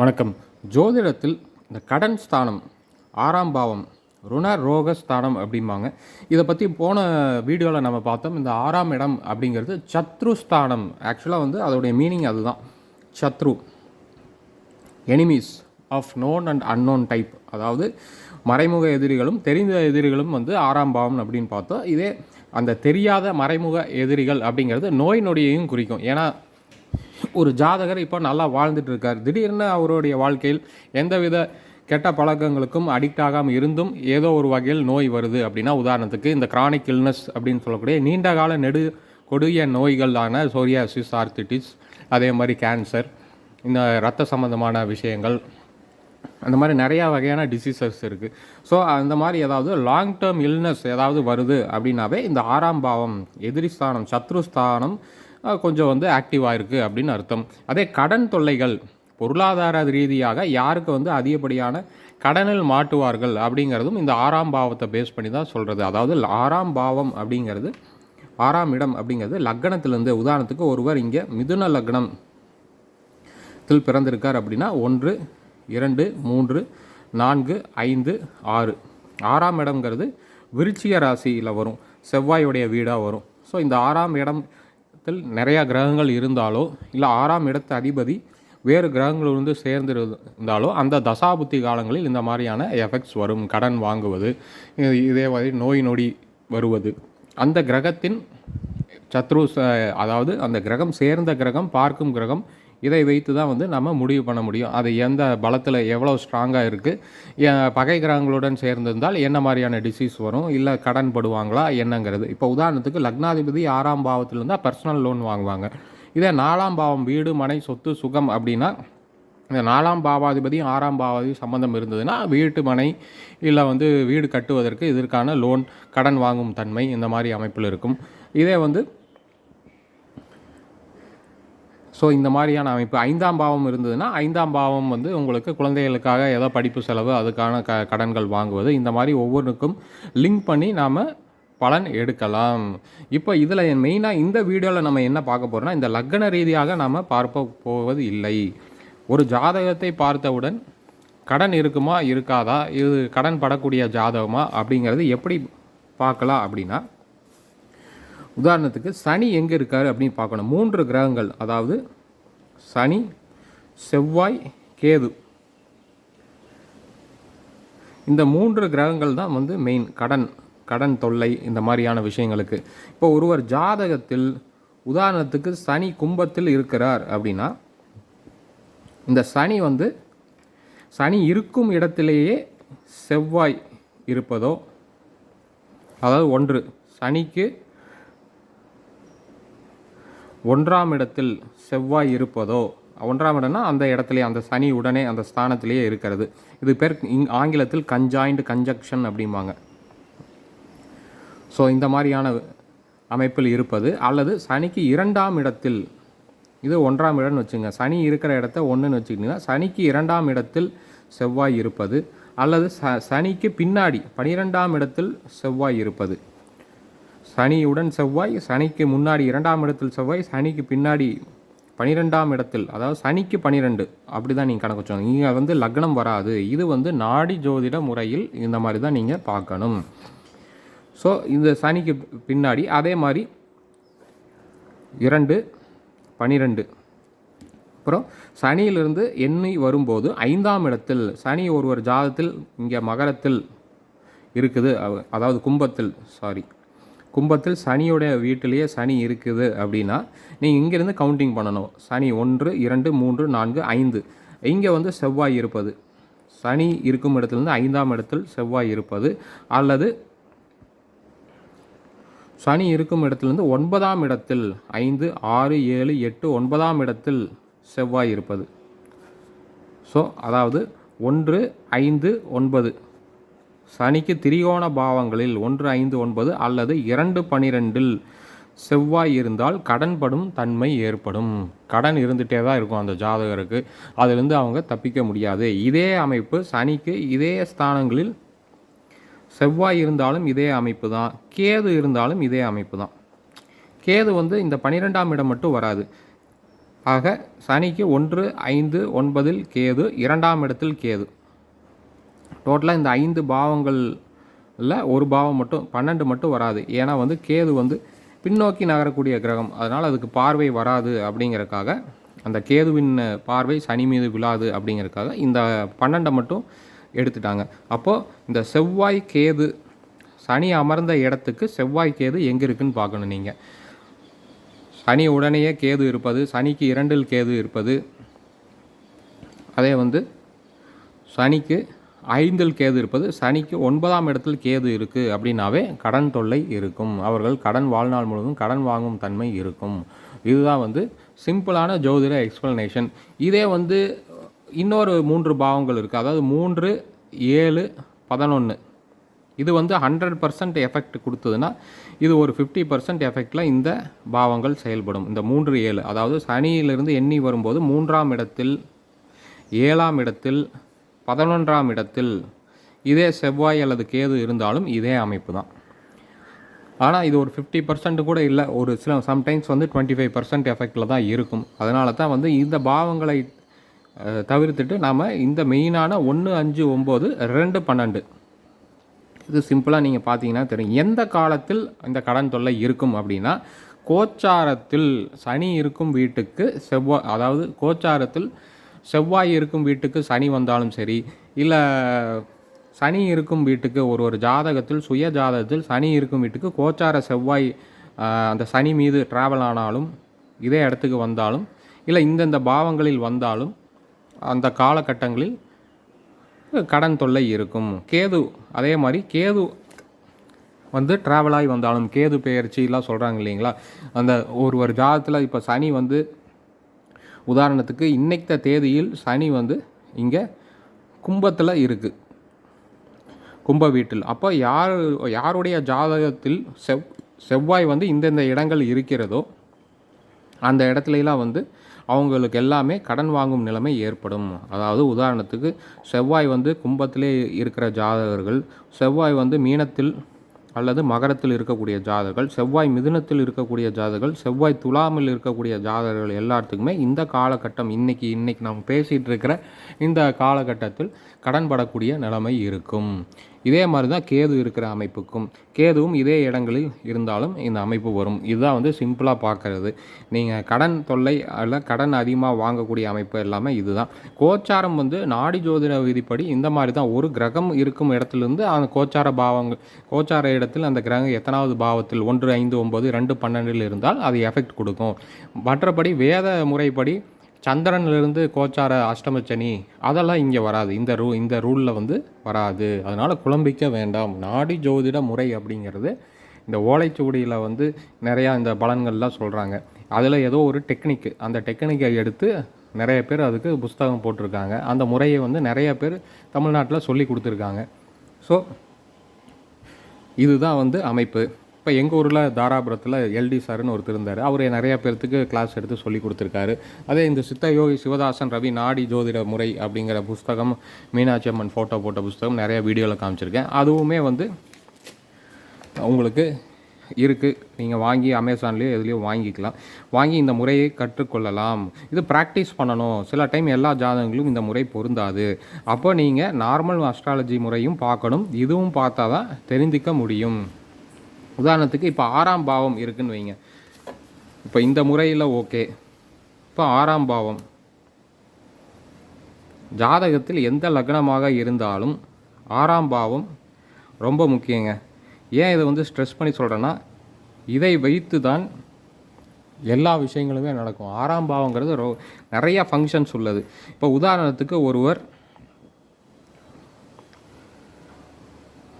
வணக்கம். ஜோதிடத்தில் இந்த கடன் ஸ்தானம் ஆறாம் பாவம் ருண ரோக ஸ்தானம் அப்படிம்பாங்க. இதை பற்றி போன வீடியோவில் நம்ம பார்த்தோம். இந்த ஆறாம் இடம் அப்படிங்கிறது சத்ரு ஸ்தானம். ஆக்சுவலாக வந்து அதோடைய மீனிங் அதுதான். சத்ரு. Enemies of known and unknown type அதாவது மறைமுக எதிரிகளும் தெரிந்த எதிரிகளும் வந்து ஆறாம் பாவம் அப்படின்னு பார்த்தோம். இதே அந்த தெரியாத மறைமுக எதிரிகள் அப்படிங்கிறது நோய் நொடியையும் குறிக்கும். ஏன்னா ஒரு ஜாதகர் இப்போ நல்லா வாழ்ந்துட்டு இருக்கார். திடீர்னு அவருடைய வாழ்க்கையில் எந்தவித கெட்ட பழக்கங்களுக்கும் அடிக்ட் ஆகாமல் இருந்தும் ஏதோ ஒரு வகையில் நோய் வருது அப்படின்னா உதாரணத்துக்கு இந்த கிரானிக் இல்னஸ் அப்படின்னு சொல்லக்கூடிய நீண்ட கால நெடு கொடிய நோய்களான சோரியாசிஸ் ஆர்த்திட்டிஸ் அதே மாதிரி கேன்சர் இந்த ரத்த சம்மந்தமான விஷயங்கள் அந்த மாதிரி நிறையா வகையான டிசீசஸ் இருக்குது ஸோ அந்த மாதிரி ஏதாவது லாங் டேர்ம் இல்னஸ் ஏதாவது வருது அப்படின்னாவே இந்த ஆறாம் பாவம் எதிரி ஸ்தானம் கொஞ்சம் வந்து ஆக்டிவாக இருக்குது அப்படின்னு அர்த்தம். அதே கடன் தொல்லைகள் பொருளாதார ரீதியாக யாருக்கு வந்து அதிகப்படியான கடனில் மாட்டுவார்கள் அப்படிங்கிறதும் இந்த ஆறாம் பாவத்தை பேஸ் பண்ணி தான் சொல்கிறது அதாவது ஆறாம் பாவம் அப்படிங்கிறது ஆறாம் இடம் அப்படிங்கிறது லக்னத்திலேருந்து உதாரணத்துக்கு ஒருவர் இங்கே மிதுன லக்னம் த்தில் பிறந்திருக்கார் அப்படின்னா ஒன்று இரண்டு மூன்று நான்கு ஐந்து ஆறு. ஆறாம் இடம்ங்கிறது விருச்சிக ராசியில் வரும். செவ்வாயுடைய வீடாக வரும். ஸோ இந்த ஆறாம் இடம் இடத்தில் நிறையா கிரகங்கள் இருந்தாலோ இல்லை ஆறாம் இடத்து அதிபதி வேறு கிரகங்கள் வந்து சேர்ந்து இருந்தாலோ அந்த தசாபுத்தி காலங்களில் இந்த மாதிரியான எஃபெக்ட்ஸ் வரும் கடன் வாங்குவது இதே மாதிரி நோய் நொடி வருவது. அந்த கிரகத்தின் சத்ரு ச- அதாவது அந்த கிரகம் சேர்ந்த கிரகம் பார்க்கும் கிரகம் இதை வைத்து தான் வந்து நம்ம முடிவு பண்ண முடியும். அது எந்த பலத்தில் எவ்வளோ ஸ்ட்ராங்காக இருக்குது பகை கிரகங்களுடன் சேர்ந்திருந்தால் என்ன மாதிரியான டிசீஸ் வரும் இல்லை கடன் படுவாங்களா என்னங்கிறது. இப்போ உதாரணத்துக்கு லக்னாதிபதி ஆறாம் பாவத்தில் இருந்தால் பர்சனல் லோன் வாங்குவாங்க. இதே நாலாம் பாவம் வீடு மனை சொத்து சுகம் அப்படின்னா இந்த நாலாம் பாவாதிபதியும் ஆறாம் பாவாதி சம்மந்தம் இருந்ததுன்னா வீட்டு மனை இல்லை வந்து வீடு கட்டுவதற்கு இதற்கான லோன் கடன் வாங்கும் தன்மை இந்த மாதிரி அமைப்பில் இருக்கும். இதே வந்து ஸோ இந்த மாதிரியான அமைப்பு ஐந்தாம் பாவம் இருந்ததுன்னா ஐந்தாம் பாவம் வந்து உங்களுக்கு குழந்தைகளுக்காக ஏதோ படிப்பு செலவு அதுக்கான க கடன்கள் வாங்குவது இந்த மாதிரி ஒவ்வொன்றுக்கும் லிங்க் பண்ணி நாம் பலன் எடுக்கலாம். இப்போ இதில் மெயினாக இந்த வீடியோவில் நம்ம என்ன பார்க்க போகிறோம்னா இந்த லக்ன ரீதியாக நாம் பார்க்க போவது இல்லை. ஒரு ஜாதகத்தை பார்த்தவுடன் கடன் இருக்குமா இருக்காதா இது கடன் படக்கூடிய ஜாதகமா அப்படிங்கிறது எப்படி பார்க்கலாம் அப்படின்னா உதாரணத்துக்கு சனி எங்கே இருக்கார் அப்படின்னு பார்க்கணும். மூன்று கிரகங்கள் அதாவது சனி செவ்வாய் கேது. இந்த மூன்று கிரகங்கள் தான் வந்து மெயின் கடன் கடன் தொல்லை இந்த மாதிரியான விஷயங்களுக்கு. இப்போ ஒருவர் ஜாதகத்தில் உதாரணத்துக்கு சனி கும்பத்தில் இருக்கிறார் அப்படின்னா இந்த சனி வந்து சனி இருக்கும் இடத்திலேயே செவ்வாய் இருப்பதோ அதாவது ஒன்று சனிக்கு ஒன்றாம் இடத்தில் செவ்வாய் இருப்பதோ ஒன்றாம் இடம்னா அந்த இடத்துலயே அந்த சனி உடனே அந்த ஸ்தானத்திலேயே இருக்கிறது. இது பேர் இங் ஆங்கிலத்தில் கஞ்சாயிண்ட் கன்ஜக்ஷன் அப்படிம்பாங்க. ஸோ இந்த மாதிரியான அமைப்பில் இருப்பது அல்லது சனிக்கு இரண்டாம் இடத்தில் இது ஒன்றாம் இடம்னு வச்சுங்க சனி இருக்கிற இடத்த ஒன்றுன்னு வச்சுக்கிட்டிங்கன்னா சனிக்கு இரண்டாம் இடத்தில் செவ்வாய் இருப்பது அல்லது ச சனிக்கு பின்னாடி பனிரெண்டாம் இடத்தில் செவ்வாய் இருப்பது. சனியுடன் செவ்வாய் சனிக்கு முன்னாடி இரண்டாம் இடத்தில் செவ்வாய் சனிக்கு பின்னாடி பனிரெண்டாம் இடத்தில். அதாவது சனிக்கு பனிரெண்டு. அப்படி தான் நீங்கள் கணக்கு வச்சோம் இங்கே வந்து லக்னம் வராது. இது வந்து நாடி ஜோதிட முறையில் இந்த மாதிரி தான் நீங்கள் பார்க்கணும். ஸோ இந்த சனிக்கு பின்னாடி அதே மாதிரி இரண்டு பனிரெண்டு. அப்புறம் சனியிலிருந்து எண்ணி வரும்போது ஐந்தாம் இடத்தில் சனி ஒருவர் ஜாதத்தில் இங்கே மகரத்தில் இருக்குது. அதாவது கும்பத்தில் சாரி கும்பத்தில் சனியோடைய வீட்டிலேயே சனி இருக்குது அப்படின்னா நீங்கள் இங்கேருந்து கவுண்டிங் பண்ணணும். சனி ஒன்று இரண்டு மூன்று நான்கு ஐந்து. இங்கே வந்து செவ்வாய் இருப்பது. சனி இருக்கும் இடத்துலேருந்து ஐந்தாம் இடத்தில் செவ்வாய் இருப்பது. அல்லது சனி இருக்கும் இடத்துலேருந்து ஒன்பதாம் இடத்தில் ஐந்து ஆறு ஏழு எட்டு ஒன்பதாம் இடத்தில் செவ்வாய் இருப்பது. ஸோ அதாவது ஒன்று ஐந்து ஒன்பது. சனிக்கு திரிகோண பாவங்களில் ஒன்று ஐந்து ஒன்பது அல்லது இரண்டு பனிரெண்டில் செவ்வாய் இருந்தால் கடன்படும் தன்மை ஏற்படும். கடன் இருந்துகிட்டே தான் இருக்கும் அந்த ஜாதகருக்கு. அதிலிருந்து அவங்க தப்பிக்க முடியாது. இதே அமைப்பு சனிக்கு இதே ஸ்தானங்களில் செவ்வாய் இருந்தாலும் இதே அமைப்பு தான். கேது இருந்தாலும் இதே அமைப்பு தான். கேது வந்து இந்த பனிரெண்டாம் இடம் மட்டும் வராது. ஆக சனிக்கு ஒன்று ஐந்து ஒன்பதில் கேது இரண்டாம் இடத்தில் கேது. டோட்டலாக இந்த ஐந்து பாவங்களில் ஒரு பாவம் மட்டும் பன்னெண்டு மட்டும் வராது. ஏன்னா வந்து கேது வந்து பின்னோக்கி நகரக்கூடிய கிரகம். அதனால் அதுக்கு பார்வை வராது அப்படிங்கிறக்காக அந்த கேதுவின் பார்வை சனி மீது விழாது அப்படிங்கிறக்காக இந்த பன்னெண்டை மட்டும் எடுத்துட்டாங்க. அப்போது இந்த செவ்வாய் கேது சனி அமர்ந்த இடத்துக்கு செவ்வாய் கேது எங்கே இருக்குன்னு பார்க்கணும் நீங்கள் சனி உடனேயே கேது இருப்பது சனிக்கு இரண்டில் கேது இருப்பது. அதே வந்து சனிக்கு ஐந்தில் கேது இருப்பது சனிக்கு ஒன்பதாம் இடத்தில் கேது இருக்குது அப்படின்னாவே கடன் தொல்லை இருக்கும். அவர்கள் கடன் வாழ்நாள் முழுவதும் கடன் வாங்கும் தன்மை இருக்கும். இதுதான் வந்து சிம்பிளான ஜோதிட எக்ஸ்பிளனேஷன் இதே வந்து இன்னொரு மூன்று பாவங்கள் இருக்குது அதாவது மூன்று ஏழு பதினொன்று இது வந்து ஹண்ட்ரட் பர்சன்ட் எஃபெக்ட் கொடுத்ததுன்னா இது ஒரு ஃபிஃப்டி பர்சன்ட் எஃபெக்டில் இந்த பாவங்கள் செயல்படும். இந்த மூன்று ஏழு. அதாவது சனியிலிருந்து எண்ணி வரும்போது மூன்றாம் இடத்தில் ஏழாம் இடத்தில் பதினொன்றாம் இடத்தில் இதே செவ்வாய் அல்லது கேது இருந்தாலும் இதே அமைப்பு தான். ஆனால் இது ஒரு ஃபிஃப்டி பர்சன்ட் கூட இல்லை. ஒரு சில சம்டைம்ஸ் வந்து டுவெண்ட்டி ஃபைவ் பர்சன்ட் எஃபெக்டில் தான் இருக்கும். அதனால தான் வந்து இந்த பாவங்களை தவிர்த்துட்டு நாம் இந்த மெயினான ஒன்று அஞ்சு ஒம்பது ரெண்டு பன்னெண்டு. இது சிம்பிளாக நீங்கள் பார்த்தீங்கன்னா தெரியும். எந்த காலத்தில் இந்த கடன் தொல்லை இருக்கும் அப்படின்னா கோச்சாரத்தில் சனி இருக்கும் வீட்டுக்கு செவ்வாய் அதாவது கோச்சாரத்தில் செவ்வாய் இருக்கும் வீட்டுக்கு சனி வந்தாலும் சரி இல்லை சனி இருக்கும் வீட்டுக்கு ஒரு ஒரு ஜாதகத்தில் சுய ஜாதகத்தில் சனி இருக்கும் வீட்டுக்கு கோச்சார செவ்வாய் அந்த சனி மீது ட்ராவல் ஆனாலும் இதே இடத்துக்கு வந்தாலும் இல்லை இந்தந்த பாவங்களில் வந்தாலும் அந்த காலகட்டங்களில் கடன் தொல்லை இருக்கும். கேது அதே மாதிரி கேது வந்து ட்ராவலாகி வந்தாலும் கேது பெயர்ச்சிலாம் சொல்கிறாங்க இல்லைங்களா? அந்த ஒரு ஒரு ஜாதத்தில் இப்போ சனி வந்து உதாரணத்துக்கு இன்னைக்கு தேதியில் சனி வந்து இங்கே கும்பத்தில் இருக்குது கும்ப வீட்டில். அப்போ யார் யாருடைய ஜாதகத்தில் செவ் செவ்வாய் வந்து இந்தந்த இடங்கள் இருக்கிறதோ அந்த இடத்துலலாம் வந்து அவங்களுக்கு எல்லாமே கடன் வாங்கும் நிலைமை ஏற்படும். அதாவது உதாரணத்துக்கு செவ்வாய் வந்து கும்பத்திலே இருக்கிற ஜாதகர்கள் செவ்வாய் வந்து மீனத்தில் அல்லது மகரத்தில் இருக்கக்கூடிய ஜாதகர்கள் செவ்வாய் மிதுனத்தில் இருக்கக்கூடிய ஜாதகர்கள் செவ்வாய் துலாமில் இருக்கக்கூடிய ஜாதகர்கள் எல்லாத்துக்குமே இந்த காலகட்டம் இன்னைக்கு இன்னைக்கு நம்ம பேசிகிட்டு இருக்கிற இந்த காலகட்டத்தில் கடன்படக்கூடிய நிலைமை இருக்கும். இதே மாதிரி தான் கேது இருக்கிற அமைப்புக்கும் கேதுவும் இதே இடங்களில் இருந்தாலும் இந்த அமைப்பு வரும். இதுதான் வந்து சிம்பிளாக பார்க்கறது நீங்கள் கடன் தொல்லை அல்ல கடன் அதிகமாக வாங்கக்கூடிய அமைப்பு எல்லாமே இதுதான். கோச்சாரம் வந்து நாடி ஜோதிட விதிப்படி இந்த மாதிரி தான் ஒரு கிரகம் இருக்கும் இடத்துலேருந்து அந்த கோச்சார பாவங்கள் கோச்சார இடத்தில் அந்த கிரகம் எத்தனாவது பாவத்தில் ஒன்று ஐந்து ஒன்பது ரெண்டு பன்னெண்டில் இருந்தால் அது எஃபெக்ட் கொடுக்கும். மற்றபடி வேத முறைப்படி சந்திரன்லேருந்து கோச்சார அஷ்டமச்சனி அதெல்லாம் இங்கே வராது. இந்த ரூ இந்த ரூலில் வந்து வராது. அதனால் குழம்பிக்க வேண்டாம். நாடி ஜோதிட முறை அப்படிங்கிறது இந்த ஓலைச்சுவடியில் வந்து நிறையா இந்த பலன்கள்லாம் சொல்கிறாங்க அதில் ஏதோ ஒரு டெக்னிக்கு அந்த டெக்னிக்கை எடுத்து நிறைய பேர் அதுக்கு புஸ்தகம் போட்டிருக்காங்க. அந்த முறையை வந்து நிறைய பேர் தமிழ்நாட்டில் சொல்லி கொடுத்துருக்காங்க. ஸோ இதுதான் வந்து அமைப்பு. இப்போ எங்கள் ஊரில் தாராபுரத்தில் எல்டி சார்னு ஒருத்தர் இருந்தார். அவர் நிறைய பேர்த்துக்கு கிளாஸ் எடுத்து சொல்லி கொடுத்துருக்காரு. அதே இந்த சித்த யோகி சிவதாசன் ரவி நாடி ஜோதிட முறை அப்படிங்கிற புஸ்தகம் மீனாட்சி அம்மன் ஃபோட்டோ போட்ட புஸ்தகம் நிறைய வீடியோவில் காமிச்சிருக்கேன். அதுவுமே வந்து உங்களுக்கு இருக்குது நீங்கள் வாங்கி அமேசான்லேயோ எதுலேயோ வாங்கிக்கலாம். வாங்கி இந்த முறையை கற்றுக்கொள்ளலாம். இது ப்ராக்டிஸ் பண்ணணும். சில டைம் எல்லா ஜாதகங்களும் இந்த முறை பொருந்தாது. அப்போ நீங்கள் நார்மல் அஸ்ட்ராலஜி முறையும் பார்க்கணும். இதுவும் பார்த்தா தான் தெரிந்திக்க முடியும். உதாரணத்துக்கு இப்போ ஆறாம் பாவம் இருக்குன்னு வைங்க. இப்போ இந்த முறையில் ஓகே. இப்போ ஆறாம் பாவம். ஜாதகத்தில் எந்த லக்னமாக இருந்தாலும் ஆறாம் பாவம் ரொம்ப முக்கியங்க. ஏன் இதை வந்து ஸ்ட்ரெஸ் பண்ணி சொல்கிறேன்னா இதை வைத்து தான் எல்லா விஷயங்களுமே நடக்கும். ஆறாம் பாவங்கிறது ரொ நிறைய ஃபங்க்ஷன்ஸ் உள்ளது. இப்போ உதாரணத்துக்கு ஒருவர்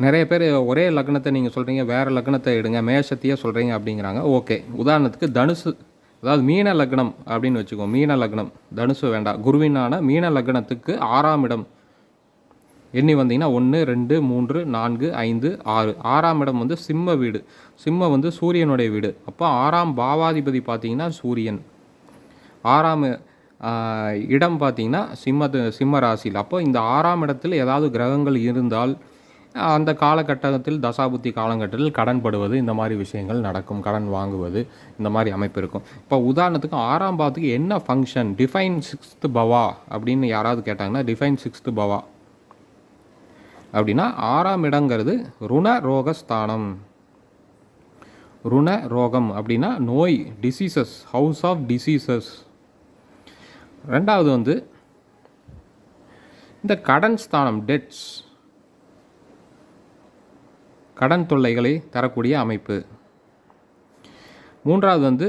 நிறைய பேர் ஒரே லக்னத்தை நீங்கள் சொல்கிறீங்க வேறு லக்னத்தை எடுங்க மேஷத்தையே சொல்கிறீங்க அப்படிங்கிறாங்க. ஓகே. உதாரணத்துக்கு தனுசு அதாவது மீன லக்னம் அப்படின்னு வச்சுக்கோ மீன லக்னம் தனுசு வேண்டாம். குருவினான மீன லக்னத்துக்கு ஆறாம் இடம். எண்ணி வந்தீங்கன்னா ஒன்று ரெண்டு மூன்று நான்கு ஐந்து ஆறு. ஆறாம் இடம் வந்து சிம்ம வீடு. சிம்ம வந்து சூரியனுடைய வீடு. அப்போ ஆறாம் பாவாதிபதி பார்த்தீங்கன்னா சூரியன். ஆறாம் இடம் பார்த்தீங்கன்னா சிம்ம சிம்ம ராசியில். அப்போ இந்த ஆறாம் இடத்தில் ஏதாவது கிரகங்கள் இருந்தால் அந்த காலகட்டத்தில் தசாபுத்தி காலகட்டத்தில் கடன் படுவது இந்த மாதிரி விஷயங்கள் நடக்கும் கடன் வாங்குவது இந்த மாதிரி அமைப்பு இருக்கும். இப்போ உதாரணத்துக்கு ஆறாம் பாவத்துக்கு என்ன ஃபங்க்ஷன் டிஃபைன் சிக்ஸ்த்து பவா அப்படின்னு யாராவது கேட்டாங்கன்னா டிஃபைன் சிக்ஸ்த்து பவா அப்படின்னா ஆறாம் இடங்கிறது ருண ரோகஸ்தானம். ருண ரோகம் அப்படின்னா நோய் டிசீசஸ் ஹவுஸ் ஆஃப் டிசீசஸ் ரெண்டாவது வந்து இந்த கடன் ஸ்தானம் டெட்ஸ் கடன் தொல்லைகளை தரக்கூடிய அமைப்பு. மூன்றாவது வந்து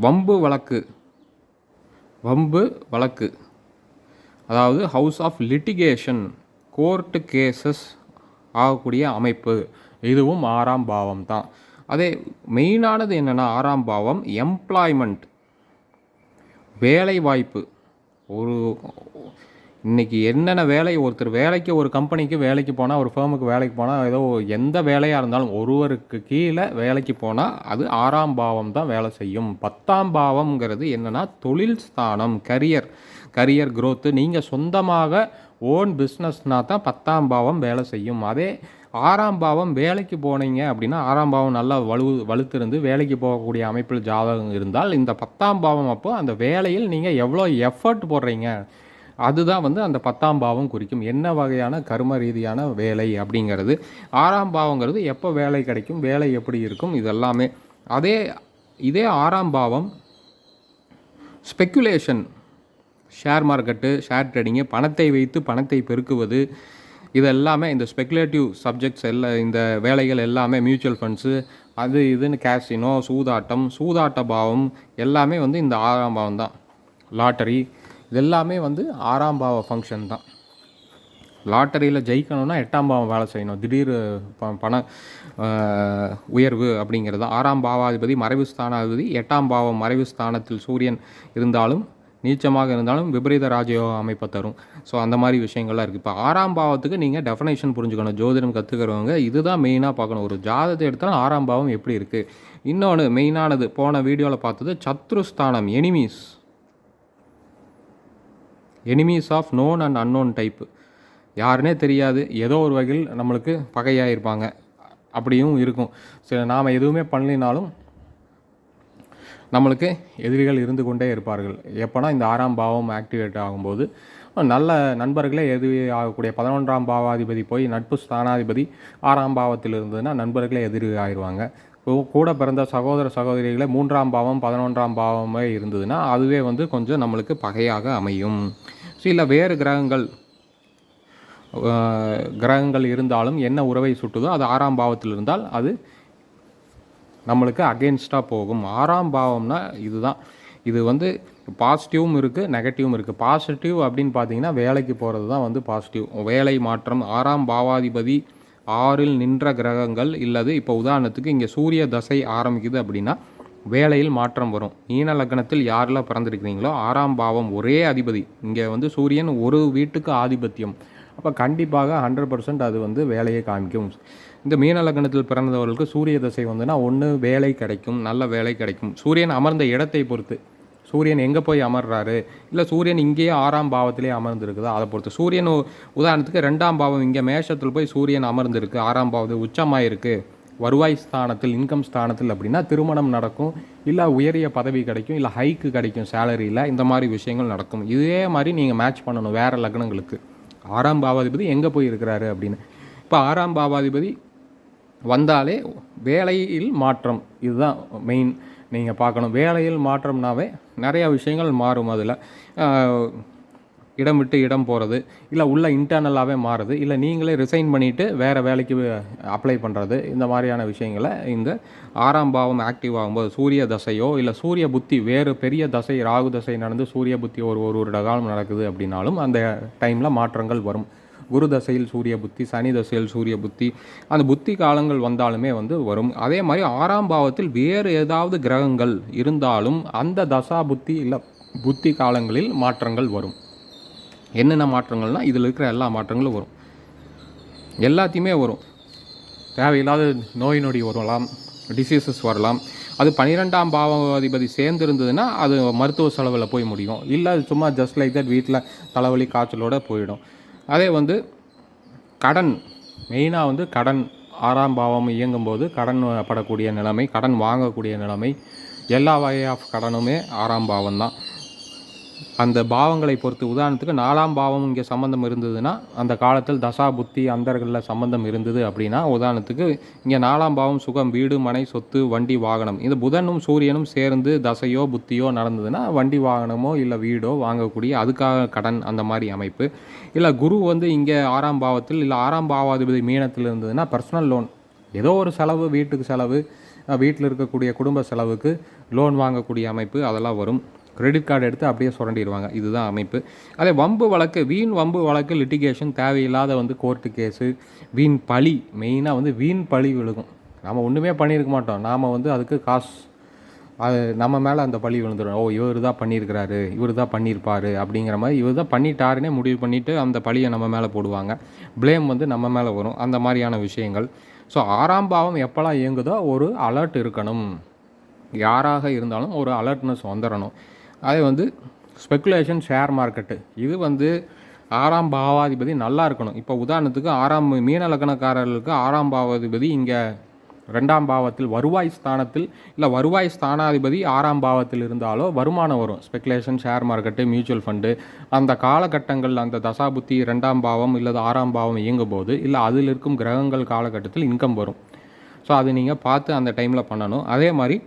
வம்பு வழக்கு. வம்பு வழக்கு. அதாவது house of litigation court cases ஆகக்கூடிய அமைப்பு. இதுவும் ஆறாம் பாவம் தான். அதே மெயினானது என்னென்னா ஆறாம் பாவம் எம்ப்ளாய்மெண்ட் வேலை வாய்ப்பு ஒரு இன்றைக்கி என்னென்ன வேலை ஒருத்தர் வேலைக்கு ஒரு கம்பெனிக்கு வேலைக்கு போனால் ஒரு ஃபேமுக்கு வேலைக்கு போனால் ஏதோ எந்த வேலையாக இருந்தாலும் ஒருவருக்கு கீழே வேலைக்கு போனால் அது ஆறாம் பாவம் தான் வேலை செய்யும். பத்தாம் பாவம்ங்கிறது என்னென்னா தொழில் ஸ்தானம் கரியர் கரியர் க்ரோத்து நீங்கள் சொந்தமாக ஓன் பிஸ்னஸ்னால் தான் பத்தாம் பாவம் வேலை செய்யும். அதே ஆறாம் பாவம் வேலைக்கு போனீங்க அப்படின்னா ஆறாம் பாவம் நல்லா வலு வலுத்திருந்து வேலைக்கு போகக்கூடிய அமைப்பில் ஜாதகம் இருந்தால் இந்த பத்தாம் பாவம் அப்போ அந்த வேலையில் நீங்கள் எவ்வளோ எஃபர்ட் போடுறீங்க? அதுதான் வந்து அந்த பத்தாம் பாவம் குறிக்கும். என்ன வகையான கர்ம ரீதியான வேலை அப்படிங்கிறது? ஆறாம் பாவங்கிறது எப்போ வேலை கிடைக்கும் வேலை எப்படி இருக்கும் இதெல்லாமே. அதே இதே ஆறாம் பாவம் speculation share market share trading பணத்தை வைத்து பணத்தை பெருக்குவது இது எல்லாமே இந்த ஸ்பெகுலேட்டிவ் சப்ஜெக்ட்ஸ் எல்லா இந்த வேலைகள் எல்லாமே மியூச்சுவல் ஃபண்ட்ஸு அது இதுன்னு கேசினோ சூதாட்டம் சூதாட்ட பாவம் எல்லாமே வந்து இந்த ஆறாம் பாவம் தான். லாட்டரி இதெல்லாமே வந்து ஆறாம் பாவ ஃபங்க்ஷன் தான். லாட்டரியில் ஜெயிக்கணும்னா எட்டாம் பாவம் வேலை செய்யணும். திடீர் ப- பண உயர்வு அப்படிங்கிறது ஆறாம் பாவாதிபதி மறைவு ஸ்தானாதிபதி எட்டாம் பாவம் மறைவு ஸ்தானத்தில் சூரியன் இருந்தாலும் நீச்சமாக இருந்தாலும் விபரீத ராஜயோக அமைப்பை தரும். ஸோ அந்த மாதிரி விஷயங்கள்லாம் இருக்குது இப்போ ஆறாம் பாவத்துக்கு நீங்கள் டெஃபனேஷன் புரிஞ்சுக்கணும். ஜோதிடம் கற்றுக்கிறவங்க இதுதான் மெயினாக பார்க்கணும். ஒரு ஜாதத்தை எடுத்தாலும் ஆறாம் பாவம் எப்படி இருக்குது இன்னொன்று மெயினானது போன வீடியோவில் பார்த்தது சத்ருஸ்தானம் enemies enemies of known and unknown type யாருனே தெரியாது. ஏதோ ஒரு வகையில் நம்மளுக்கு பகையாக இருப்பாங்க அப்படியும் இருக்கும். சில நாம் எதுவுமே பண்ணலினாலும் நம்மளுக்கு எதிரிகள் இருந்து கொண்டே இருப்பார்கள். எப்போனா இந்த ஆறாம் பாவம் ஆக்டிவேட் ஆகும்போது நல்ல நண்பர்களே எதிரி ஆகக்கூடிய பதினொன்றாம் பாவாதிபதி போய் நட்பு ஸ்தானாதிபதி ஆறாம் பாவத்தில் இருந்ததுன்னா நண்பர்களே எதிரி ஆயிடுவாங்க கூட பிறந்த சகோதர சகோதரிகளை மூன்றாம் பாவம் பதினொன்றாம் பாவமே இருந்ததுன்னா அதுவே வந்து கொஞ்சம் நம்மளுக்கு பகையாக அமையும். சில வேறு கிரகங்கள் கிரகங்கள் இருந்தாலும் என்ன உறவை சுட்டுதோ அது ஆறாம் பாவத்தில் இருந்தால் அது நம்மளுக்கு அகெயின்ஸ்டாக போகும். ஆறாம் பாவம்னா இதுதான். இது வந்து பாசிட்டிவும் இருக்குது நெகட்டிவும் இருக்குது பாசிட்டிவ் அப்படின்னு பார்த்தீங்கன்னா வேலைக்கு போகிறது தான் வந்து பாசிட்டிவ் வேலை மாற்றம் ஆறாம் பாவாதிபதி ஆறில் நின்ற கிரகங்கள் இல்லது. இப்போ உதாரணத்துக்கு இங்கே சூரிய தசை ஆரம்பிக்குது அப்படின்னா வேலையில் மாற்றம் வரும். மீன லக்னத்தில் யாரெல்லாம் பிறந்திருக்கிறீங்களோ ஆறாம் பாவம் ஒரே அதிபதி. இங்கே வந்து சூரியன் ஒரு வீட்டுக்கு ஆதிபத்தியம். அப்போ கண்டிப்பாக ஹண்ட்ரட் பர்சன்ட் அது வந்து வேலையை காமிக்கும். இந்த மீன லக்னத்தில் பிறந்தவர்களுக்கு சூரிய தசை வந்துன்னா ஒன்று வேலை கிடைக்கும் நல்ல வேலை கிடைக்கும். சூரியன் அமர்ந்த இடத்தை பொறுத்து. சூரியன் எங்கே போய் அமர்றாரு? இல்லை சூரியன் இங்கேயே ஆறாம் பாவத்திலே அமர்ந்திருக்குதா? அதை பொறுத்து. சூரியன் உதாரணத்துக்கு ரெண்டாம் பாவம் இங்கே மேஷத்தில் போய் சூரியன் அமர்ந்திருக்கு. ஆறாம் பாவது உச்சமாயிருக்கு. வருவாய் ஸ்தானத்தில் இன்கம் ஸ்தானத்தில் அப்படின்னா திருமணம் நடக்கும். இல்லை உயரிய பதவி கிடைக்கும். இல்லை ஹைக்கு கிடைக்கும். சேலரியில் இந்த மாதிரி விஷயங்கள் நடக்கும். இதே மாதிரி நீங்கள் மேட்ச் பண்ணணும் வேறு லக்னங்களுக்கு. ஆறாம் பாவாதிபதி எங்கே போய் இருக்கிறாரு அப்படின்னு. இப்போ ஆறாம் பாவாதிபதி வந்தாலே வேலையில் மாற்றம். இதுதான் மெயின் நீங்கள் பார்க்கணும். வேலையில் மாற்றம்னாவே நிறையா விஷயங்கள் மாறும் அதில். இடம் விட்டு இடம் போகிறது இல்லை உள்ள இன்டர்னலாகவே மாறுது இல்லை நீங்களே ரிசைன் பண்ணிவிட்டு வேறு வேலைக்கு அப்ளை பண்ணுறது இந்த மாதிரியான விஷயங்களை இந்த ஆறாம் பாவம் ஆக்டிவ் ஆகும்போது சூரிய தசையோ இல்லை சூரிய புத்தி வேறு பெரிய தசை ராகு தசை நடந்து சூரிய புத்தி ஒரு ஒரு வருட காலம் நடக்குது அப்படின்னாலும் அந்த டைமில் மாற்றங்கள் வரும். குரு தசையில் சூரிய புத்தி சனி தசையில் சூரிய புத்தி அந்த புத்தி காலங்கள் வந்தாலுமே வந்து வரும். அதே மாதிரி ஆறாம் பாவத்தில் வேறு ஏதாவது கிரகங்கள் இருந்தாலும் அந்த தசா புத்தி இல்லை புத்தி காலங்களில் மாற்றங்கள் வரும். என்னென்ன மாற்றங்கள்னால் இதில் இருக்கிற எல்லா மாற்றங்களும் வரும். எல்லாத்தையுமே வரும். தேவையில்லாத நோய் நொடி வரலாம் டிசீசஸ் வரலாம். அது பன்னிரெண்டாம் பாவாதிபதி சேர்ந்து இருந்ததுன்னா அது மருத்துவ செலவில் போய் முடியும். இல்லை அது சும்மா ஜஸ்ட் லைக் தட் வீட்டில் தலைவலி காய்ச்சலோட போயிடும். அதே வந்து கடன் மெயினாக வந்து கடன் ஆறாம் பாவம் இயங்கும்போது கடன் படக்கூடிய நிலைமை கடன் வாங்கக்கூடிய நிலைமை எல்லா வகை ஆஃப் கடனுமே ஆறாம் பாவம் தான் அந்த பாவங்களை பொறுத்து. உதாரணத்துக்கு நாலாம் பாவம் இங்கே சம்மந்தம் இருந்ததுன்னா அந்த காலத்தில் தசா புத்தி அந்தர்களில் சம்மந்தம் இருந்தது அப்படின்னா உதாரணத்துக்கு இங்கே நாலாம் பாவம் சுகம் வீடு மனை சொத்து வண்டி வாகனம். இந்த புதனும் சூரியனும் சேர்ந்து தசையோ புத்தியோ நடந்ததுன்னா வண்டி வாகனமோ இல்லை வீடோ வாங்கக்கூடிய அதுக்காக கடன் அந்த மாதிரி அமைப்பு. இல்லை குரு வந்து இங்கே ஆறாம் பாவத்தில் இல்லை ஆறாம் பாவாதிபதி மீனத்தில் இருந்ததுன்னா பர்சனல் லோன் ஏதோ ஒரு செலவு வீட்டுக்கு செலவு வீட்டில் இருக்கக்கூடிய குடும்ப செலவுக்கு லோன் வாங்கக்கூடிய அமைப்பு அதெல்லாம் வரும். கிரெடிட் கார்டு எடுத்து அப்படியே சுரண்டிடுவாங்க. இதுதான் அமைப்பு. அதே வம்பு வழக்கு வீண் வம்பு வழக்கு லிட்டிகேஷன் தேவையில்லாத வந்து கோர்ட்டு கேஸு வீண் பழி மெயினாக வந்து வீண் பழி விழுகும். நாம் ஒன்றுமே பண்ணியிருக்க மாட்டோம். நாம் வந்து அதுக்கு காசு அது நம்ம மேலே அந்த பழி விழுந்துடும் ஓ இவர் தான் பண்ணியிருக்கிறாரு இவர் தான் பண்ணியிருப்பார் அப்படிங்கிற மாதிரி இவர் தான் பண்ணிட்டாருன்னே முடிவு பண்ணிவிட்டு அந்த பழியை நம்ம மேலே போடுவாங்க. ப்ளேம் வந்து நம்ம மேலே வரும். அந்த மாதிரியான விஷயங்கள். ஸோ ஆறாம் பாவம் எப்போல்லாம் இயங்குதோ ஒரு அலர்ட் இருக்கணும். யாராக இருந்தாலும் ஒரு அலர்ட்னஸ் வந்துடணும் அதே வந்து ஸ்பெக்குலேஷன் ஷேர் மார்க்கெட்டு இது வந்து ஆறாம் பாவாதிபதி நல்லா இருக்கணும். இப்போ உதாரணத்துக்கு ஆறாம் மீன லக்னக்காரர்களுக்கு ஆறாம் பாவாதிபதி இங்கே ரெண்டாம் பாவத்தில் வருவாய் ஸ்தானத்தில் இல்லை வருவாய் ஸ்தானாதிபதி ஆறாம் பாவத்தில் இருந்தாலோ வருமானம் வரும். Speculation share market mutual fund அந்த காலகட்டங்கள் அந்த தசாபுத்தி ரெண்டாம் பாவம் இல்லை ஆறாம் பாவம் இயங்கும் போது இல்லை அதில் இருக்கும் கிரகங்கள் காலகட்டத்தில் இன்கம் வரும். ஸோ அது நீங்கள் பார்த்து அந்த டைமில் பண்ணணும். அதே மாதிரி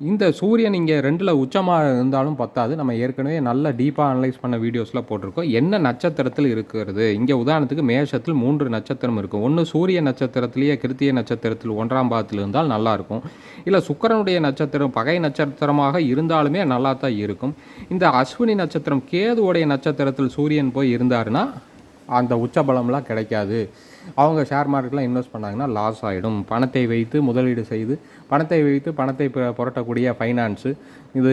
இந்த சூரியன் இங்கே ரெண்டில் உச்சமாக இருந்தாலும் பத்தாது. நம்ம ஏற்கனவே நல்ல டீப்பாக அனலைஸ் பண்ண வீடியோஸில் போட்டிருக்கோம். என்ன நட்சத்திரத்தில் இருக்கிறது? இங்கே உதாரணத்துக்கு மேஷத்தில் மூன்று நட்சத்திரம் இருக்கும் ஒன்று சூரிய நட்சத்திரத்திலேயே கிருத்திய நட்சத்திரத்தில் ஒன்றாம் பாகத்தில் இருந்தால் நல்லாயிருக்கும். இல்லை சுக்கரனுடைய நட்சத்திரம் பகை நட்சத்திரமாக இருந்தாலுமே நல்லா தான் இருக்கும். இந்த அஸ்வினி நட்சத்திரம் கேதுவோடைய நட்சத்திரத்தில் சூரியன் போய் இருந்தாருன்னா அந்த உச்சபலம்லாம் கிடைக்காது. அவங்க ஷேர் மார்க்கெட்டில் இன்வெஸ்ட் பண்ணாங்கன்னா லாஸ் ஆகிடும் பணத்தை வைத்து முதலீடு செய்து பணத்தை வைத்து பணத்தை புரட்டக்கூடிய ஃபைனான்ஸு இது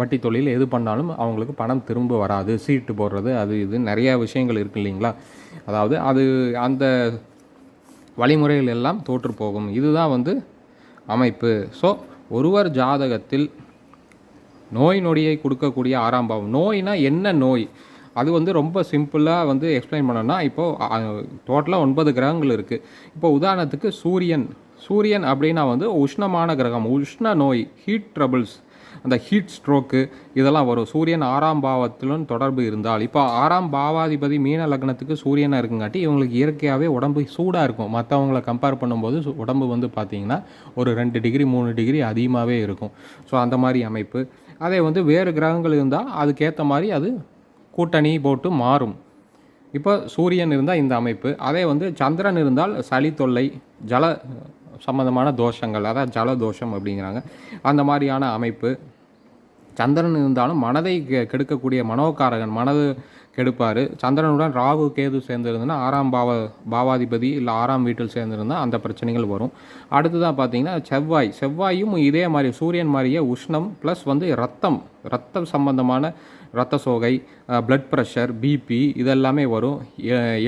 வட்டி தொழில் எது பண்ணாலும் அவங்களுக்கு பணம் திரும்ப வராது. சீட்டு போடுறது அது இது நிறையா விஷயங்கள் இருக்கு இல்லைங்களா? அதாவது அது அந்த வழிமுறைகள் எல்லாம் தோற்று போகும். இதுதான் வந்து அமைப்பு. ஸோ ஒருவர் ஜாதகத்தில் நோய் நொடியை கொடுக்கக்கூடிய ஆறாம் பாவம். நோய்னா என்ன நோய்? அது வந்து ரொம்ப சிம்பிளாக வந்து எக்ஸ்பிளைன் பண்ணோன்னா இப்போது டோட்டலாக ஒன்பது கிரகங்கள் இருக்குது இப்போ உதாரணத்துக்கு சூரியன். சூரியன் அப்படின்னா வந்து உஷ்ணமான கிரகம் உஷ்ண நோய் ஹீட் ட்ரபிள்ஸ் அந்த ஹீட் ஸ்ட்ரோக்கு இதெல்லாம் வரும். சூரியன் ஆறாம் பாவத்திலும் தொடர்பு இருந்தால் இப்போ ஆறாம் பாவாதிபதி மீன லக்னத்துக்கு சூரியனாக இருக்குங்காட்டி இவங்களுக்கு இயற்கையாகவே உடம்பு சூடாக இருக்கும். மற்றவங்களை கம்பேர் பண்ணும்போது உடம்பு வந்து பார்த்திங்கன்னா ஒரு ரெண்டு டிகிரி மூணு டிகிரி அதிகமாகவே இருக்கும். ஸோ அந்த மாதிரி அமைப்பு. அதே வந்து வேறு கிரகங்கள் இருந்தால் அதுக்கேற்ற மாதிரி அது கூட்டணி போட்டு மாறும். இப்போ சூரியன் இருந்தால் இந்த அமைப்பு அதே வந்து சந்திரன் இருந்தால் சளி தொல்லை ஜல சம்மந்தமான தோஷங்கள் அதாவது ஜல தோஷம் அப்படிங்கிறாங்க. அந்த மாதிரியான அமைப்பு சந்திரன் இருந்தாலும் மனதை கெடுக்கக்கூடிய மனோகாரகன் மனது கெடுப்பார். சந்திரனுடன் ராகு கேது சேர்ந்துருந்ததுன்னா ஆறாம் பாவ பாவாதிபதி இல்லை ஆறாம் வீட்டில் சேர்ந்துருந்தால் அந்த பிரச்சனைகள் வரும். அடுத்ததாக பார்த்தீங்கன்னா செவ்வாய் செவ்வாயும் இதே மாதிரி சூரியன் மாதிரியே உஷ்ணம் ப்ளஸ் வந்து ரத்தம் ரத்தம் சம்பந்தமான ரத்த சோகை ப்ளட் ப்ரெஷர் பிபி இதெல்லாமே வரும்.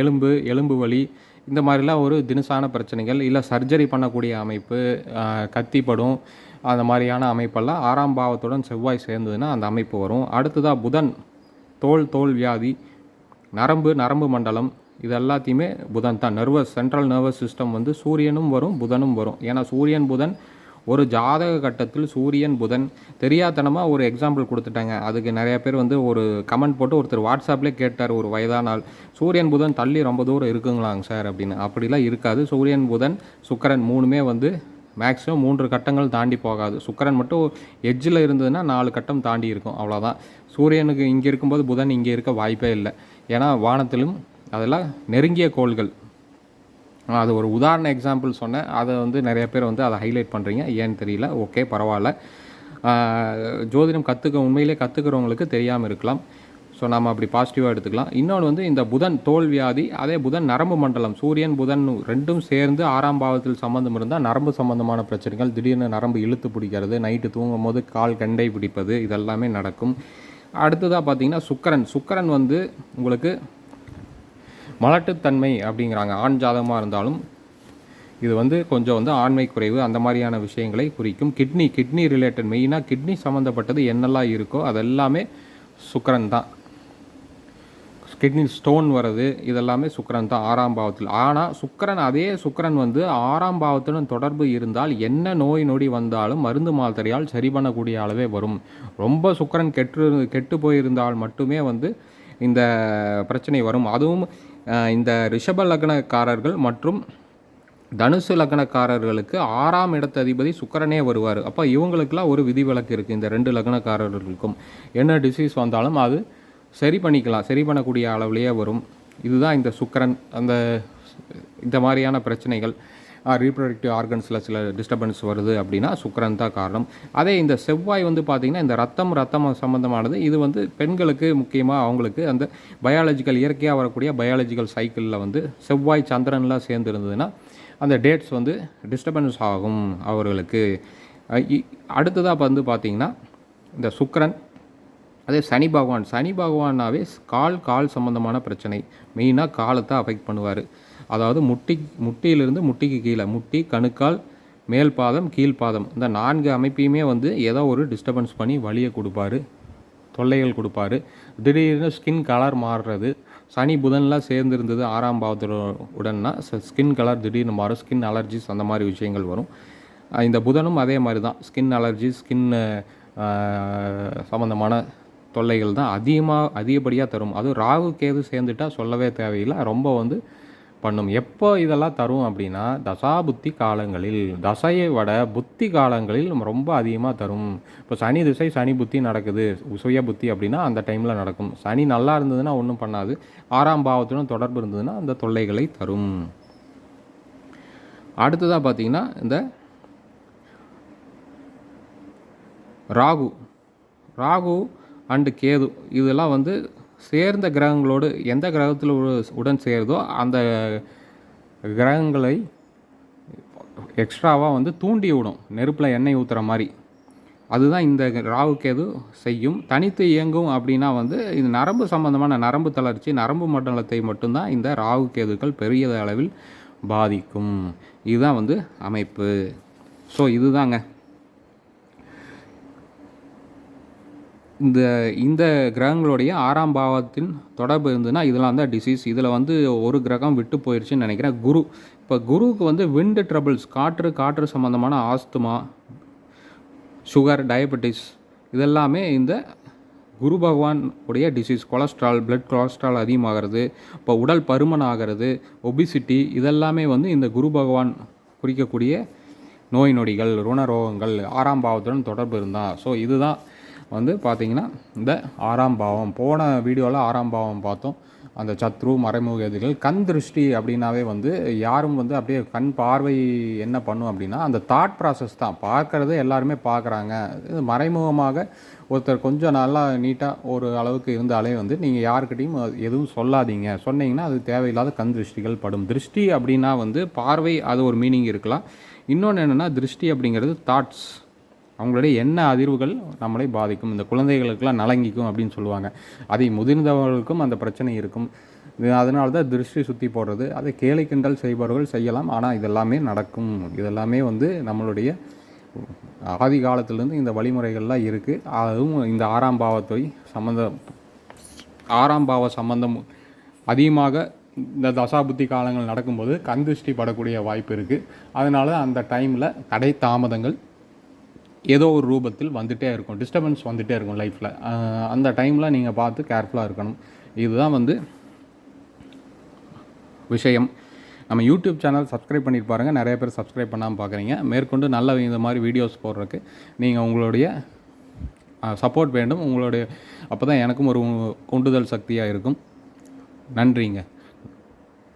எலும்பு எலும்பு வலி இந்த மாதிரிலாம் ஒரு தினசான பிரச்சனைகள். இல்லை சர்ஜரி பண்ணக்கூடிய அமைப்பு கத்திப்படும் அந்த மாதிரியான அமைப்பெல்லாம் ஆறாம் பாவத்துடன் செவ்வாய் சேர்ந்ததுன்னா அந்த அமைப்பு வரும். அடுத்ததாக புதன் தோல் தோல் வியாதி நரம்பு நரம்பு மண்டலம் இது எல்லாத்தையுமே புதன் தான். நர்வஸ் சென்ட்ரல் நர்வஸ் சிஸ்டம் வந்து சூரியனும் வரும் புதனும் வரும். ஏன்னா சூரியன் புதன் ஒரு ஜாதக கட்டத்தில் சூரியன் புதன் தெரியாதனமாக ஒரு எக்ஸாம்பிள் கொடுத்துட்டாங்க. அதுக்கு நிறைய பேர் வந்து ஒரு கமெண்ட் போட்டு ஒருத்தர் வாட்ஸ்அப்லேயே கேட்டார் ஒரு வயதானால் சூரியன் புதன் தள்ளி ரொம்ப தூரம் இருக்குங்களாங்க சார் அப்படின்னு. அப்படிலாம் இருக்காது. சூரியன் புதன் சுக்கரன் மூணுமே வந்து மேக்ஸிமம் மூன்று கட்டங்கள் தாண்டி போகாது. சுக்கரன் மட்டும் எட்ஜில் இருந்ததுன்னா நாலு கட்டம் தாண்டி இருக்கும். அவ்வளோதான் சூரியனுக்கு இங்கே இருக்கும்போது புதன் இங்கே இருக்க வாய்ப்பே இல்லை. ஏன்னா வானத்திலும் அதெல்லாம் நெருங்கிய கோள்கள். அது ஒரு உதாரண எக்ஸாம்பிள் சொன்னேன். அதை வந்து நிறைய பேர் வந்து அதை ஹைலைட் பண்ணுறீங்க ஏன்னு தெரியல. ஓகே பரவாயில்ல. ஜோதிடம் கற்றுக்க உண்மையிலே கற்றுக்கிறவங்களுக்கு தெரியாமல் இருக்கலாம். ஸோ நம்ம அப்படி பாசிட்டிவாக எடுத்துக்கலாம். இன்னொன்று வந்து இந்த புதன் தோல் வியாதி அதே புதன் நரம்பு மண்டலம். சூரியன் புதன் ரெண்டும் சேர்ந்து ஆறாம் பாவத்தில் சம்மந்தம் இருந்தால் நரம்பு சம்மந்தமான பிரச்சனைகள் திடீர்னு நரம்பு இழுத்து பிடிக்கிறது நைட்டு தூங்கும் போது கால் கண்டை பிடிப்பது இதெல்லாமே நடக்கும். அடுத்ததாக பார்த்தீங்கன்னா சுக்கரன். சுக்கரன் வந்து உங்களுக்கு மலட்டுத்தன்மை அப்படிங்கிறாங்க. ஆண் ஜாதகமாக இருந்தாலும் இது வந்து கொஞ்சம் வந்து ஆண்மை குறைவு. அந்த மாதிரியான விஷயங்களை குறிக்கும். கிட்னி கிட்னி ரிலேட்டட் மெயினாக கிட்னி சம்மந்தப்பட்டது என்னெல்லாம் இருக்கோ அதெல்லாமே சுக்கரன் தான். கிட்னி ஸ்டோன் வர்றது இதெல்லாமே சுக்கரன் தான் ஆறாம் பாவத்தில். ஆனால் சுக்கரன் அதே சுக்கரன் வந்து ஆறாம் பாவத்துடன் தொடர்பு இருந்தால் என்ன நோய் நொடி வந்தாலும் மருந்து மாத்திரையால் சரி பண்ணக்கூடிய அளவே வரும். ரொம்ப சுக்கரன் கெட்டு கெட்டு போயிருந்தால் மட்டுமே வந்து இந்த பிரச்சனை வரும். அதுவும் இந்த ரிஷப லக்னக்காரர்கள் மற்றும் தனுசு லக்னக்காரர்களுக்கு ஆறாம் இடத்து அதிபதி சுக்கரனே வருவார். அப்போ இவங்களுக்கெல்லாம் ஒரு விதிவிலக்கு இருக்குது இந்த ரெண்டு லக்னக்காரர்களுக்கும். என்ன டிசீஸ் வந்தாலும் அது சரி பண்ணிக்கலாம். சரி பண்ணக்கூடிய அளவுலேயே வரும். இதுதான் இந்த சுக்கரன் அந்த இந்த மாதிரியான பிரச்சனைகள். ரீப்ரொடக்டிவ் ஆர்கன்ஸில் சில டிஸ்டர்பன்ஸ் வருது அப்படின்னா சுக்கரன் தான் காரணம். அதே இந்த செவ்வாய் வந்து பார்த்திங்கன்னா இந்த ரத்தம் ரத்தம் சம்மந்தமானது இது வந்து பெண்களுக்கு முக்கியமாக அவங்களுக்கு அந்த பயாலஜிக்கல் இயற்கையாக வரக்கூடிய பயாலஜிக்கல் சைக்கிளில் வந்து செவ்வாய் சந்திரன்லாம் சேர்ந்து இருந்ததுன்னா அந்த டேட்ஸ் வந்து டிஸ்டர்பன்ஸ் ஆகும் அவர்களுக்கு. இ- அடுத்ததாக வந்து பார்த்திங்கன்னா இந்த சுக்கரன் அதே சனி பகவான். சனி பகவானாவே கால் கால் சம்பந்தமான பிரச்சனை. மெயினாக காலத்தை அஃபெக்ட் பண்ணுவார். அதாவது முட்டி முட்டியிலிருந்து முட்டிக்கு கீழே முட்டி கணுக்கால் மேல் பாதம் கீழ் பாதம். இந்த நான்கு அமைப்பையுமே வந்து ஏதோ ஒரு டிஸ்டர்பன்ஸ் பண்ணி வழியை கொடுப்பாரு தொல்லைகள் கொடுப்பாரு. திடீர்னு ஸ்கின் கலர் மாறுறது. சனி புதன்லாம் சேர்ந்துருந்தது ஆறாம் பாவத்தோட உடன்னா ஸ்கின் கலர் திடீர்னு மாறும். ஸ்கின் அலர்ஜிஸ் அந்த மாதிரி விஷயங்கள் வரும். இந்த புதனும் அதே மாதிரி தான். ஸ்கின் அலர்ஜி ஸ்கின் சம்மந்தமான தொல்லைகள் தான் அதிகமாக அதிகப்படியாக தரும். அதுவும் ராகு கேது சேர்ந்துட்டா சொல்லவே தேவையில்லை. ரொம்ப வந்து பண்ணும். எப்போ இதெல்லாம் தரும் அப்படின்னா தசா புத்தி காலங்களில் தசையை விட புத்தி காலங்களில் ரொம்ப அதிகமாக தரும். இப்போ சனி திசை சனி புத்தி நடக்குது. சுய புத்தி அப்படின்னா அந்த டைமில் நடக்கும். சனி நல்லா இருந்ததுன்னா ஒன்றும் பண்ணாது. ஆறாம் பாவத்துடன் தொடர்பு இருந்ததுன்னா அந்த தொல்லைகளை தரும். அடுத்ததாக பார்த்தீங்கன்னா இந்த ராகு. ராகு அண்டு கேது. இதெல்லாம் வந்து சேர்ந்த கிரகங்களோடு எந்த கிரகத்தில் உடன் சேருதோ அந்த கிரகங்களை எக்ஸ்ட்ராவாக வந்து தூண்டி விடும். நெருப்பில் எண்ணெய் ஊற்றுற மாதிரி. அதுதான் இந்த ராவுக்கு எது செய்யும். தனித்து இயங்கும் அப்படின்னா வந்து இது நரம்பு சம்பந்தமான நரம்பு தளர்ச்சி நரம்பு மண்டலத்தை மட்டும்தான் இந்த ராகு கேதுக்கள் பெரிய அளவில் பாதிக்கும். இதுதான் வந்து அமைப்பு. ஸோ இதுதாங்க. இந்த இந்த கிரகங்களுடைய ஆறாம் பாவத்தின் தொடர்பு இருந்ததுன்னா இதெல்லாம் தான் டிசீஸ் இதில் வந்து ஒரு கிரகம் விட்டு போயிடுச்சுன்னு நினைக்கிறேன். குரு இப்போ குருவுக்கு வந்து விண்டு ட்ரபிள்ஸ் காற்று காற்று சம்மந்தமான ஆஸ்துமா சுகர் டயபெட்டிஸ் இதெல்லாமே இந்த குரு பகவான் உடைய டிசீஸ் கொலஸ்ட்ரால் பிளட் கொலஸ்ட்ரால் அதிகமாகிறது இப்போ உடல் பருமன் ஆகிறது ஒபிசிட்டி இதெல்லாமே வந்து இந்த குரு பகவான் குறிக்கக்கூடிய நோய் நொடிகள் ருணரோகங்கள் ஆறாம் பாவத்துடன் தொடர்பு இருந்தால் ஸோ இதுதான் வந்து பார்த்திங்கன்னா இந்த ஆறாம் பாவம். போன வீடியோவில் ஆறாம் பாவம் பார்த்தோம். அந்த சத்ரு மறைமுக எதிரிகள் கண் திருஷ்டி அப்படின்னாவே வந்து யாரும் வந்து அப்படியே கண் பார்வை என்ன பண்ணும் அப்படின்னா அந்த தாட் ப்ராசஸ் தான். பார்க்கறது எல்லாருமே பார்க்குறாங்க. இது மறைமுகமாக ஒருத்தர் கொஞ்சம் நல்லா நீட்டாக ஒரு அளவுக்கு இருந்தாலே வந்து நீங்கள் யாருக்கிட்டையும் எதுவும் சொல்லாதீங்க. சொன்னீங்கன்னா அது தேவையில்லாத கண் திருஷ்டிகள் படும். திருஷ்டி அப்படின்னா வந்து பார்வை அது ஒரு மீனிங் இருக்கலாம். இன்னொன்று என்னென்னா திருஷ்டி அப்படிங்கிறது தாட்ஸ் அவங்களுடைய என்ன அதிர்வுகள் நம்மளை பாதிக்கும்? இந்த குழந்தைகளுக்கெல்லாம் நலங்கிக்கும் அப்படின்னு சொல்லுவாங்க. அதை முதிர்ந்தவர்களுக்கும் அந்த பிரச்சனை இருக்கும். அதனால தான் திருஷ்டி சுற்றி போடுறது. அதை கேளை கிண்டல் செய்பவர்கள் செய்யலாம். ஆனால் இதெல்லாமே நடக்கும். இதெல்லாமே வந்து நம்மளுடைய ஆதி காலத்திலேருந்து இந்த வழிமுறைகள்லாம் இருக்குது அதுவும் இந்த ஆறாம் பாவத்தை சம்மந்த ஆறாம் பாவ சம்பந்தம் அதிகமாக இந்த தசாபுத்தி காலங்கள் நடக்கும்போது கந்திருஷ்டி படக்கூடிய வாய்ப்பு இருக்குது அதனால அந்த டைமில் தடை தாமதங்கள் ஏதோ ஒரு ரூபத்தில் வந்துகிட்டே இருக்கும். டிஸ்டர்பன்ஸ் வந்துகிட்டே இருக்கும் லைஃப்பில் அந்த டைமில் நீங்கள் பார்த்து கேர்ஃபுல்லாக இருக்கணும். இதுதான் வந்து விஷயம். நம்ம யூடியூப் சேனல் சப்ஸ்கிரைப் பண்ணிட்டு பாருங்கள் நிறைய பேர் சப்ஸ்கிரைப் பண்ணாமல் பார்க்குறீங்க மேற்கொண்டு நல்ல இந்த மாதிரி வீடியோஸ் போடுறதுக்கு நீங்கள் உங்களுடைய சப்போர்ட் வேண்டும். உங்களுடைய அப்போ தான் எனக்கும் ஒரு உண்டுதல் சக்தியாக இருக்கும். நன்றிங்க.